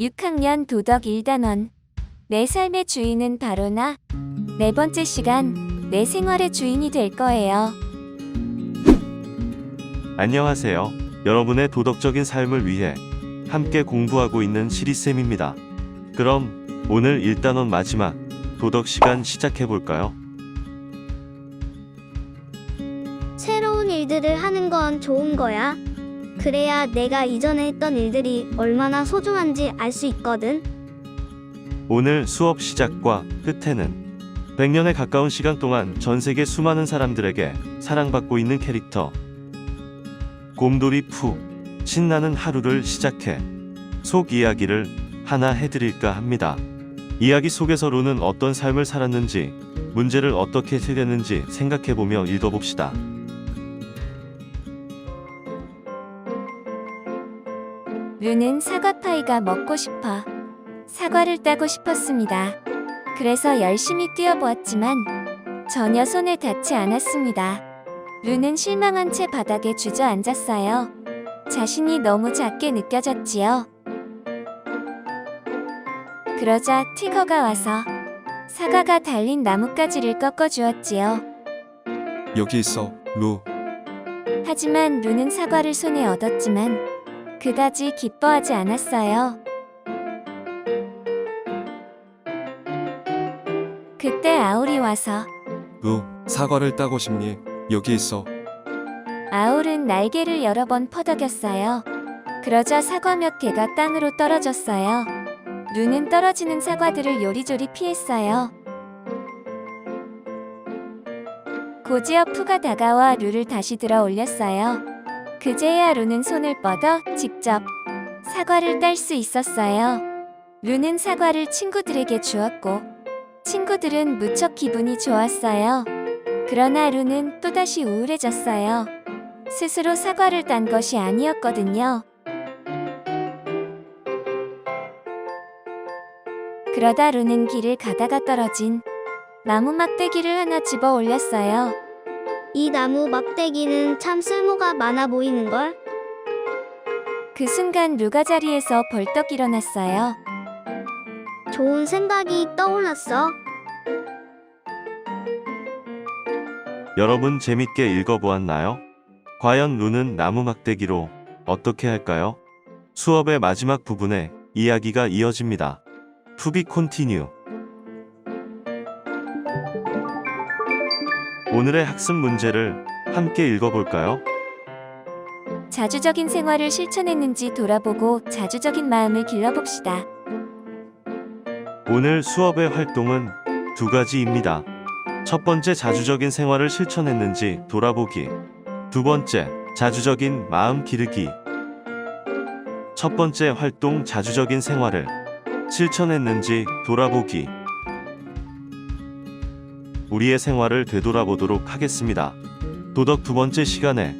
6학년 도덕 1단원 내 삶의 주인은 바로 나. 네 번째 시간 내 생활의 주인이 될 거예요. 안녕하세요. 여러분의 도덕적인 삶을 위해 함께 공부하고 있는 시리쌤입니다. 그럼 오늘 1단원 마지막 도덕 시간 시작해 볼까요? 새로운 일들을 하는 건 좋은 거야. 그래야 내가 이전에 했던 일들이 얼마나 소중한지 알 수 있거든. 오늘 수업 시작과 끝에는 100년에 가까운 시간 동안 전 세계 수많은 사람들에게 사랑받고 있는 캐릭터 곰돌이 푸 신나는 하루를 시작해 속 이야기를 하나 해드릴까 합니다. 이야기 속에서 루는 어떤 삶을 살았는지 문제를 어떻게 해결했는지 생각해보며 읽어봅시다. 루는 사과 파이가 먹고 싶어 사과를 따고 싶었습니다. 그래서 열심히 뛰어보았지만 전혀 손에 닿지 않았습니다. 루는 실망한 채 바닥에 주저앉았어요. 자신이 너무 작게 느껴졌지요. 그러자 티거가 와서 사과가 달린 나뭇가지를 꺾어 주었지요. 여기 있어, 루. 하지만 루는 사과를 손에 얻었지만 그다지 기뻐하지 않았어요. 그때 아울이 와서 루, 사과를 따고 싶니? 여기 있어. 아울은 날개를 여러 번 퍼덕였어요. 그러자 사과 몇 개가 땅으로 떨어졌어요. 루는 떨어지는 사과들을 요리조리 피했어요. 고지어 푸가 다가와 루를 다시 들어 올렸어요. 그제야 루는 손을 뻗어 직접 사과를 딸 수 있었어요. 루는 사과를 친구들에게 주었고 친구들은 무척 기분이 좋았어요. 그러나 루는 또다시 우울해졌어요. 스스로 사과를 딴 것이 아니었거든요. 그러다 루는 길을 가다가 떨어진 나무 막대기를 하나 집어 올렸어요. 이 나무 막대기는 참 쓸모가 많아 보이는걸? 그 순간 루가 자리에서 벌떡 일어났어요. 좋은 생각이 떠올랐어. 여러분 재밌게 읽어보았나요? 과연 루는 나무 막대기로 어떻게 할까요? 수업의 마지막 부분에 이야기가 이어집니다. 투비 콘티뉴 오늘의 학습 문제를 함께 읽어볼까요? 자주적인 생활을 실천했는지 돌아보고 자주적인 마음을 길러봅시다. 오늘 수업의 활동은 두 가지입니다. 첫 번째 자주적인 생활을 실천했는지 돌아보기. 두 번째 자주적인 마음 기르기. 첫 번째 활동 자주적인 생활을 실천했는지 돌아보기. 우리의 생활을 되돌아보도록 하겠습니다. 도덕 두 번째 시간에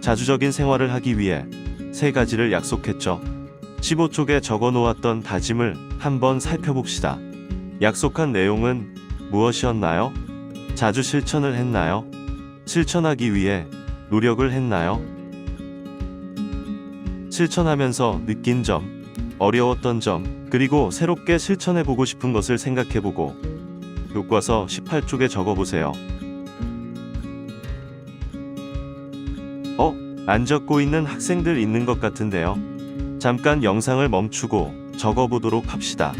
자주적인 생활을 하기 위해 세 가지를 약속했죠. 15쪽에 적어 놓았던 다짐을 한번 살펴봅시다. 약속한 내용은 무엇이었나요? 자주 실천을 했나요? 실천하기 위해 노력을 했나요? 실천하면서 느낀 점, 어려웠던 점, 그리고 새롭게 실천해보고 싶은 것을 생각해보고 교과서 18쪽에 적어보세요. 어? 안 적고 있는 학생들 있는 것 같은데요. 잠깐 영상을 멈추고 적어보도록 합시다.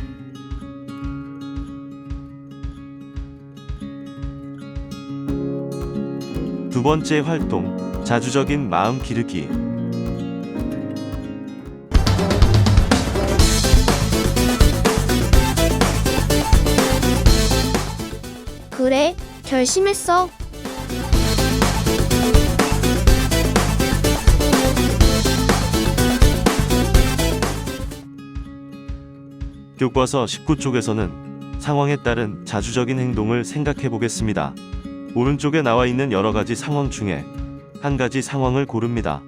두 번째 활동, 자주적인 마음 기르기. 결심했어. 교과서 19쪽에서는 상황에 따른 자주적인 행동을 생각해 보겠습니다. 오른쪽에 나와 있는 여러 가지 상황 중에 한 가지 상황을 고릅니다.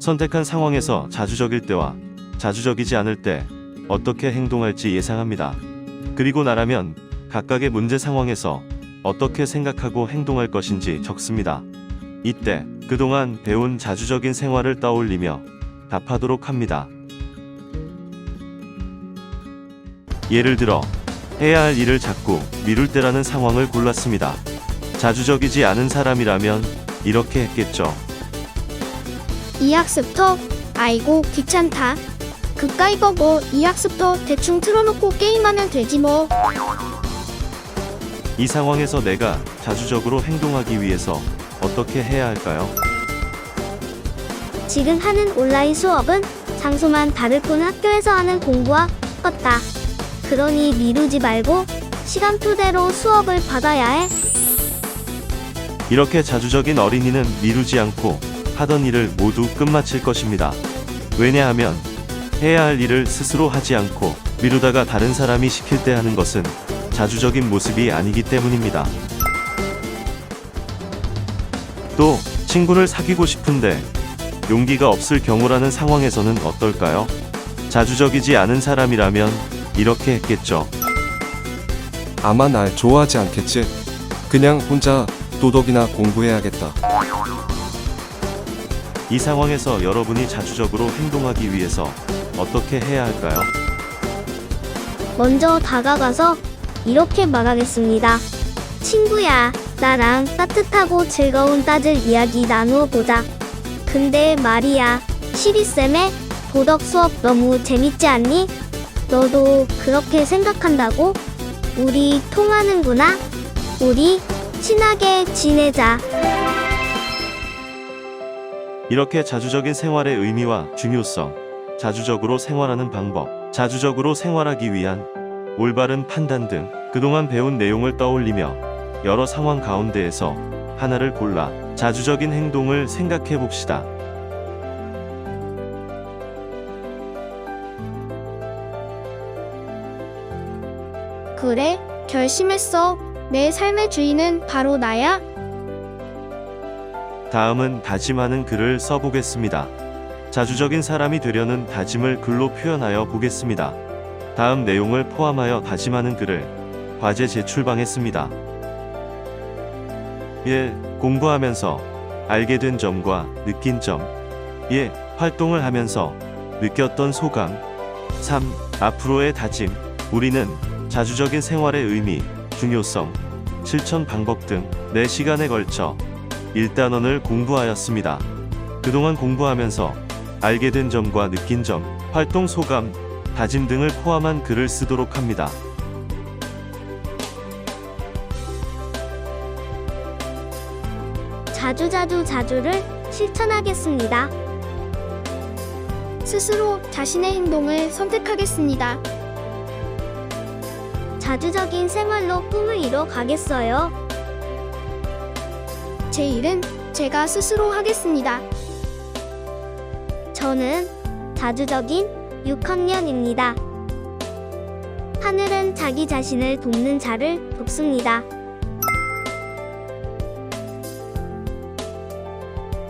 선택한 상황에서 자주적일 때와 자주적이지 않을 때 어떻게 행동할지 예상합니다. 그리고 나라면 각각의 문제 상황에서 어떻게 생각하고 행동할 것인지 적습니다. 이때 그동안 배운 자주적인 생활을 떠올리며 답하도록 합니다. 예를 들어 해야 할 일을 자꾸 미룰 때라는 상황을 골랐습니다. 자주적이지 않은 사람이라면 이렇게 했겠죠. 이 학습터 아이고 귀찮다 그까이 거고 이 학습터 대충 틀어놓고 게임하면 되지 뭐 이 상황에서 내가 자주적으로 행동하기 위해서 어떻게 해야 할까요? 지금 하는 온라인 수업은 장소만 다를 뿐 학교에서 하는 공부와 똑같다. 그러니 미루지 말고 시간 토대로 수업을 받아야 해. 이렇게 자주적인 어린이는 미루지 않고 하던 일을 모두 끝마칠 것입니다. 왜냐하면 해야 할 일을 스스로 하지 않고 미루다가 다른 사람이 시킬 때 하는 것은 자주적인 모습이 아니기 때문입니다. 또 친구를 사귀고 싶은데 용기가 없을 경우라는 상황에서는 어떨까요? 자주적이지 않은 사람이라면 이렇게 했겠죠. 아마 날 좋아하지 않겠지. 그냥 혼자 도덕이나 공부해야겠다. 이 상황에서 여러분이 자주적으로 행동하기 위해서 어떻게 해야 할까요? 먼저 다가가서 이렇게 말하겠습니다. 친구야, 나랑 따뜻하고 즐거운 따질 이야기 나누어 보자. 근데 말이야, 12쌤의 도덕 수업 너무 재밌지 않니? 너도 그렇게 생각한다고? 우리 통하는구나? 우리 친하게 지내자. 이렇게 자주적인 생활의 의미와 중요성, 자주적으로 생활하는 방법, 자주적으로 생활하기 위한 올바른 판단 등 그동안 배운 내용을 떠올리며 여러 상황 가운데에서 하나를 골라 자주적인 행동을 생각해 봅시다. 그래 결심했어 내 삶의 주인은 바로 나야 다음은 다짐하는 글을 써보겠습니다. 자주적인 사람이 되려는 다짐을 글로 표현하여 보겠습니다. 다음 내용을 포함하여 다짐하는 글을 과제 제출방했습니다. 1. 공부하면서 알게 된 점과 느낀 점. 2. 활동을 하면서 느꼈던 소감. 3. 앞으로의 다짐. 우리는 자주적인 생활의 의미, 중요성, 실천 방법 등 4시간에 걸쳐 1단원을 공부하였습니다. 그동안 공부하면서 알게 된 점과 느낀 점, 활동 소감, 다짐 등을 포함한 글을 쓰도록 합니다. 자주자주 자주를 실천하겠습니다. 스스로 자신의 행동을 선택하겠습니다 자주적인 생활로 꿈을 이뤄 가겠어요. 제 일은 제가 스스로 하겠습니다 저는 자주적인 6학년입니다. 하늘은 자기 자신을 돕는 자를 돕습니다.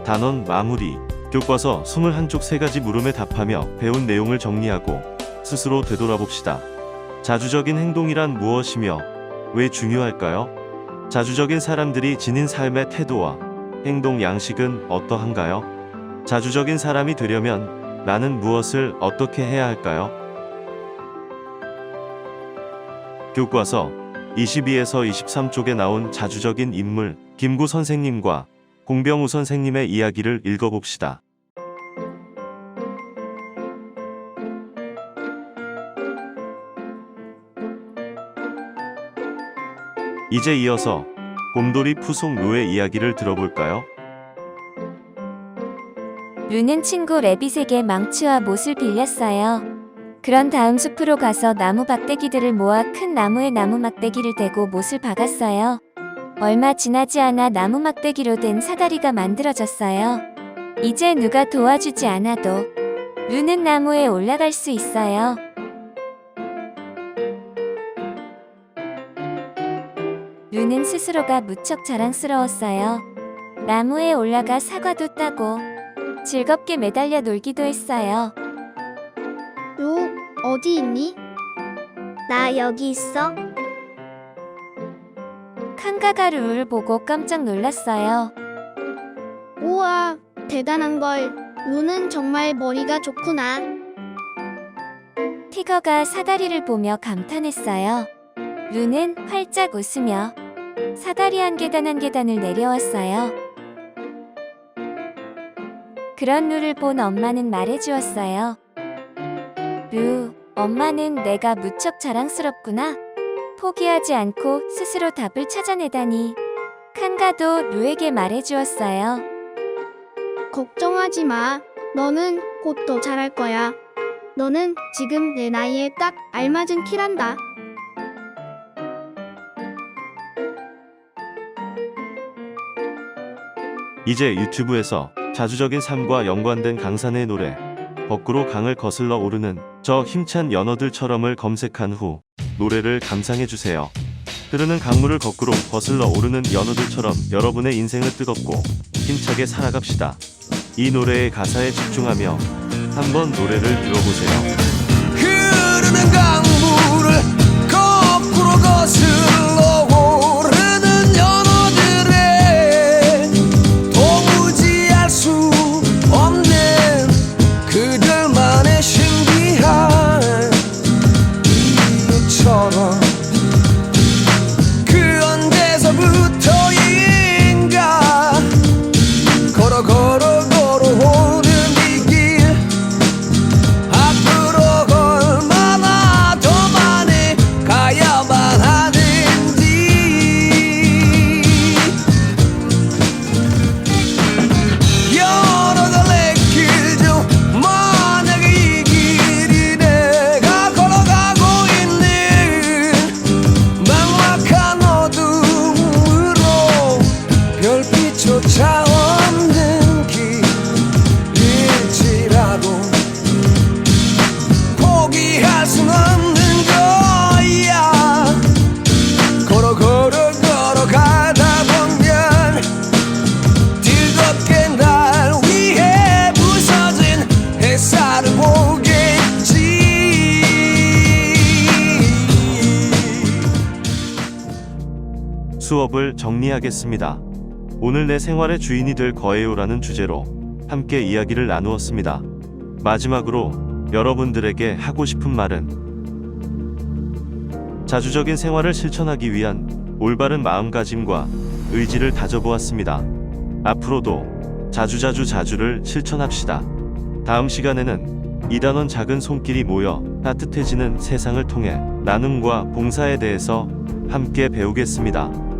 단원 마무리. 교과서 21쪽 세 가지 물음에 답하며 배운 내용을 정리하고 스스로 되돌아봅시다. 자주적인 행동이란 무엇이며 왜 중요할까요? 자주적인 사람들이 지닌 삶의 태도와 행동 양식은 어떠한가요? 자주적인 사람이 되려면 나는 무엇을 어떻게 해야 할까요? 교과서 22에서 23쪽에 나온 자주적인 인물 김구 선생님과 공병우 선생님의 이야기를 읽어봅시다. 이제 이어서 곰돌이 푸송 루의 이야기를 들어볼까요? 루는 친구 레빗에게 망치와 못을 빌렸어요. 그런 다음 숲으로 가서 나무 막대기들을 모아 큰 나무에 나무 막대기를 대고 못을 박았어요. 얼마 지나지 않아 나무 막대기로 된 사다리가 만들어졌어요. 이제 누가 도와주지 않아도 루는 나무에 올라갈 수 있어요. 루는 스스로가 무척 자랑스러웠어요. 나무에 올라가 사과도 따고 즐겁게 매달려 놀기도 했어요. 루 어디 있니? 나 여기 있어. 칸가가 루를 보고 깜짝 놀랐어요. 우와 대단한 걸 루는 정말 머리가 좋구나 티거가 사다리를 보며 감탄했어요. 루는 활짝 웃으며 사다리 한 계단 한 계단을 내려왔어요. 그런 루를 본 엄마는 말해주었어요. 루, 엄마는 내가 무척 자랑스럽구나. 포기하지 않고 스스로 답을 찾아내다니. 칸가도 루에게 말해주었어요. 걱정하지 마. 너는 곧 더 잘할 거야. 너는 지금 내 나이에 딱 알맞은 키란다. 이제 유튜브에서 자주적인 삶과 연관된 강산의 노래 거꾸로 강을 거슬러 오르는 저 힘찬 연어들처럼을 검색한 후 노래를 감상해 주세요. 흐르는 강물을 거꾸로 거슬러 오르는 연어들처럼 여러분의 인생을 뜨겁고 힘차게 살아갑시다. 이 노래의 가사에 집중하며 한번 노래를 들어보세요. 흐르는 강물을 거꾸로 거슬러 수업을 정리하겠습니다. 오늘 내 생활의 주인이 될 거예요라는 주제로 함께 이야기를 나누었습니다. 마지막으로 여러분들에게 하고 싶은 말은 자주적인 생활을 실천하기 위한 올바른 마음가짐과 의지를 다져보았습니다. 앞으로도 자주자주 자주를 실천합시다. 다음 시간에는 이단원 작은 손길이 모여 따뜻해지는 세상을 통해 나눔과 봉사에 대해서 함께 배우겠습니다.